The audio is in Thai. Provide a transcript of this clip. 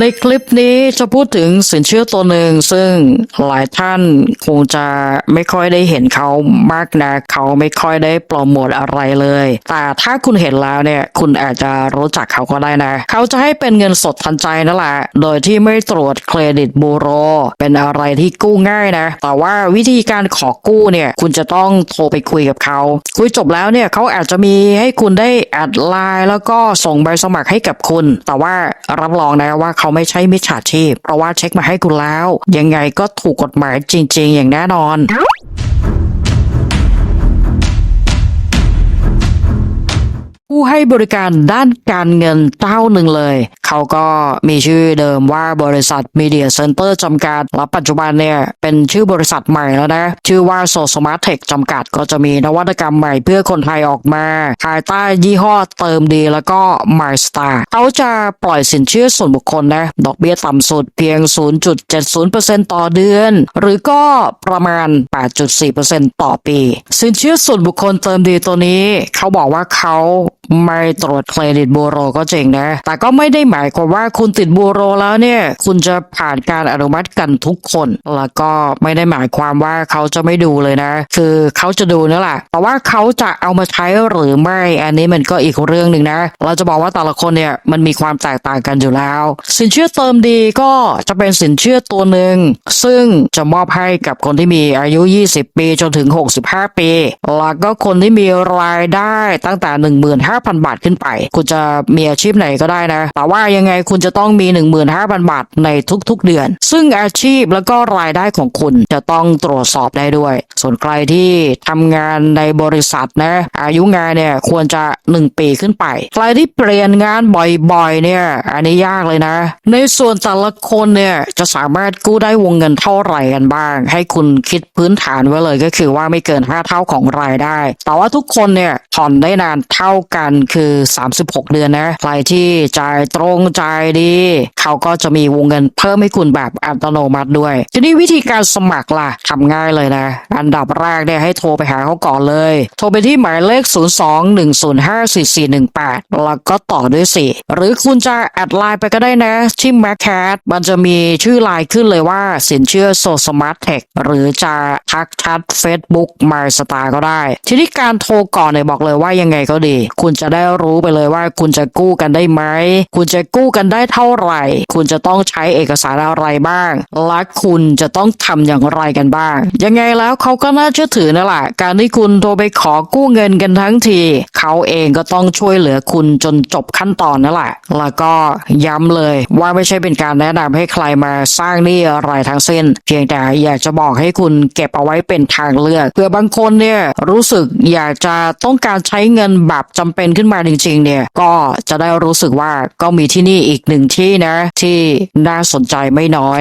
ในคลิปนี้จะพูดถึงสินเชื่อตัวหนึ่งซึ่งหลายท่านคงจะไม่ค่อยได้เห็นเขามากนะเขาไม่ค่อยได้โปรโมทอะไรเลย แต่ถ้าคุณเห็นแล้วเนี่ยคุณอาจจะรู้จักเขาก็ได้นะ เขาจะให้เป็นเงินสดทันใจนั่นแหละโดยที่ไม่ตรวจเครดิตบูโร เป็นอะไรที่กู้ง่ายนะ แต่ว่าวิธีการขอกู้เนี่ยคุณจะต้องโทรไปคุยกับเขาคุยจบแล้วเนี่ยเขาอาจจะมีให้คุณได้แอดไลน์แล้วก็ส่งใบสมัครให้กับคุณ แต่ว่ารับรองนะว่าเขาาไม่ใช่มิจฉาชีพ เพราะว่าเช็คมาให้คุณแล้ว ยังไงก็ถูกกฎหมายจริง ๆ อย่างแน่นอน ให้บริการด้านการเงินเจ้าหนึ่งเลย เขาก็มีชื่อเดิมว่าบริษัท Media Center จำกัด และปัจจุบันเนี่ยเป็นชื่อบริษัทใหม่แล้วนะ ชื่อว่า So Smart Tech จำกัดก็จะมีนวัตกรรมใหม่เพื่อคนไทยออกมา ภายใต้ยี่ห้อเติมดีแล้วก็ MyStar เขาจะปล่อยสินเชื่อส่วนบุคคลนะ ดอกเบี้ยต่ำสุดเพียง 0.70%ต่อเดือน หรือก็ประมาณ 8.4%ต่อปี สินเชื่อส่วนบุคคลเติมดีตัวนี้ เขาบอกว่าเขาไม่ตรวจเครดิตบูโรก็จริงนะ แต่ก็ไม่ได้หมายความว่าคุณติดบูโรแล้วเนี่ย คุณจะผ่านการอนุมัติกันทุกคน แล้วก็ไม่ได้หมายความว่าเขาจะไม่ดูเลยนะ คือเขาจะดูนั่นแหละแต่ว่าเขาจะเอามาใช้หรือไม่ อันนี้มันก็อีกเรื่องหนึ่งนะ เราจะบอกว่าแต่ละคนเนี่ยมันมีความแตกต่างกันอยู่แล้ว สินเชื่อเติมดีก็จะเป็นสินเชื่อตัวหนึ่งซึ่งจะมอบให้กับคนที่มีอายุ 20 ปีจนถึง 65 ปี แล้วก็คนที่มีรายได้ตั้งแต่ 15,000บาทขึ้นไป คุณจะมีอาชีพไหนก็ได้นะ แต่ว่ายังไงคุณจะต้องมี 15,000 บาทในทุกๆเดือน ซึ่งอาชีพแล้วก็รายได้ของคุณจะต้องตรวจสอบได้ด้วย ส่วนใครที่ทำงานในบริษัทนะอายุงานเนี่ยควรจะ 1 ปีขึ้นไป ใครที่เปลี่ยนงานบ่อยๆเนี่ยอันนี้ยากเลยนะ ในส่วนแต่ละคนเนี่ยจะสามารถกู้ได้วงเงินเท่าไหร่กันบ้าง ให้คุณคิดพื้นฐานไว้เลยก็คือว่าไม่เกิน 5 เท่าของรายได้ แต่ว่าทุกคนเนี่ยผ่อนได้นานเท่ากันคือ 36 เดือนนะ ใครที่จ่ายตรงจ่ายดี เขาก็จะมีวงเงินเพิ่มให้คุณแบบอัตโนมัติด้วย ทีนี้วิธีการสมัครล่ะทำง่ายเลยนะ อันดับแรกเนี่ยให้โทรไปหาเขาก่อนเลย โทรไปที่หมายเลข 02-105-4418 แล้วก็ต่อด้วย 4 หรือคุณจะแอดไลน์ไปก็ได้นะที่ m a c a t มันจะมีชื่อไลน์ขึ้นเลยว่าสินเชื่อ So Smart Tech หรือจะทักชัด Facebook My Star ก็ได้ ทีนี้การโทรก่อนเนี่ยบอกเลยว่ายังไงก็ดี คุณจะได้รู้ไปเลยว่าคุณจะกู้กันได้ไหม คุณจะกู้กันได้เท่าไหร่ คุณจะต้องใช้เอกสารอะไรบ้าง และคุณจะต้องทำอย่างไรกันบ้าง ยังไงแล้วเขาก็น่าเชื่อถือนั่นแหละ การที่คุณโทรไปขอกู้เงินกันทั้งที เขาเองก็ต้องช่วยเหลือคุณจนจบขั้นตอนนั่นแหละ แล้วก็ย้ำเลยว่าไม่ใช่เป็นการแนะนำให้ใครมาสร้างหนี้อะไรทั้งสิ้น เพียงแต่อยากจะบอกให้คุณเก็บเอาไว้เป็นทางเลือกเพื่อบางคนเนี่ยรู้สึกอยากจะต้องการใช้เงินแบบจำเป็นขึ้นนมาจริงๆเนี่ยก็จะได้รู้สึกว่าก็มีที่นี่อีกหนึ่งที่นะ ที่น่าสนใจไม่น้อย